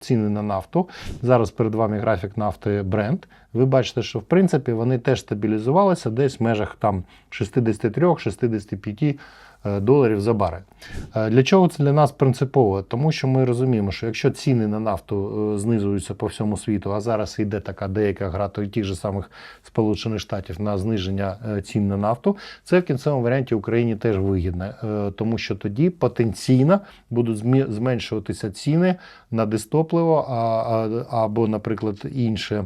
ціни на нафту. Зараз перед вами графік нафти бренд. Ви бачите, що в принципі вони теж стабілізувалися десь в межах там 63-65 е, доларів за барель. Е, Для чого це для нас принципово? Тому що ми розуміємо, що якщо ціни на нафту е, знизуються по всьому світу, а зараз йде така деяка гра то тих же самих Сполучених Штатів на зниження е, цін на нафту, це в кінцевому варіанті Україні теж вигідно, е, тому що тоді потенційно будуть зменшуватися ціни на дистопливо або, наприклад, інше.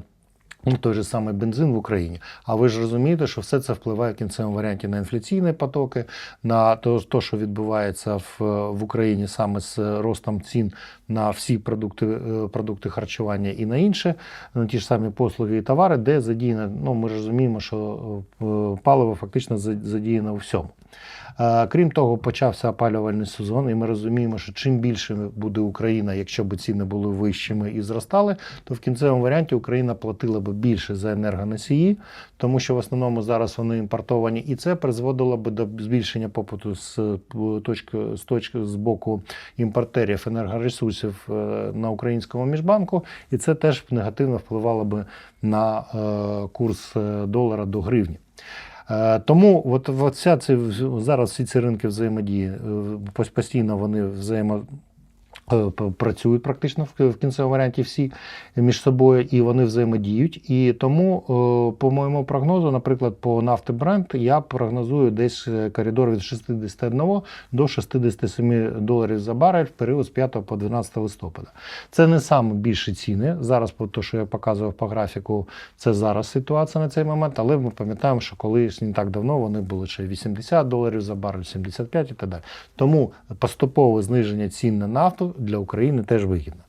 Ну, той же самий бензин в Україні. А ви ж розумієте, що все це впливає в кінцевому варіанті на інфляційні потоки, на то що відбувається в, в Україні саме з ростом цін на всі продукти, е, продукти харчування і на інше, на ті ж самі послуги і товари, де задіяно, ну ми ж розуміємо, що е, паливо фактично за- задіяно у всьому. Е, Крім того, почався опалювальний сезон, і ми розуміємо, що чим більше буде Україна, якщо б ціни були вищими і зростали, то в кінцевому варіанті Україна платила б більше за енергоносії, тому що в основному зараз вони імпортовані, і це призводило б до збільшення попиту з е, точки з точки з боку імпортерів енергоресурсів е, на українському міжбанку, і це теж негативно впливало б на е, курс долара до гривні. Тому от, от вся ці, зараз всі ці ринки взаємодії постійно вони взаємо. Е, Працюють практично в кінцевому варіанті всі між собою, і вони взаємодіють. І тому, е, по моєму прогнозу, наприклад, по нафти Brent, я прогнозую десь е, коридор від 61 до 67 доларів за барель в період з 5 по 12 листопада. Це не саме більші ціни. Зараз, по те, що я показував по графіку, це зараз ситуація на цей момент, але ми пам'ятаємо, що колись не так давно вони були ще 80 доларів за барель, 75 і так далі. Тому поступове зниження цін на нафту для України теж вигідно.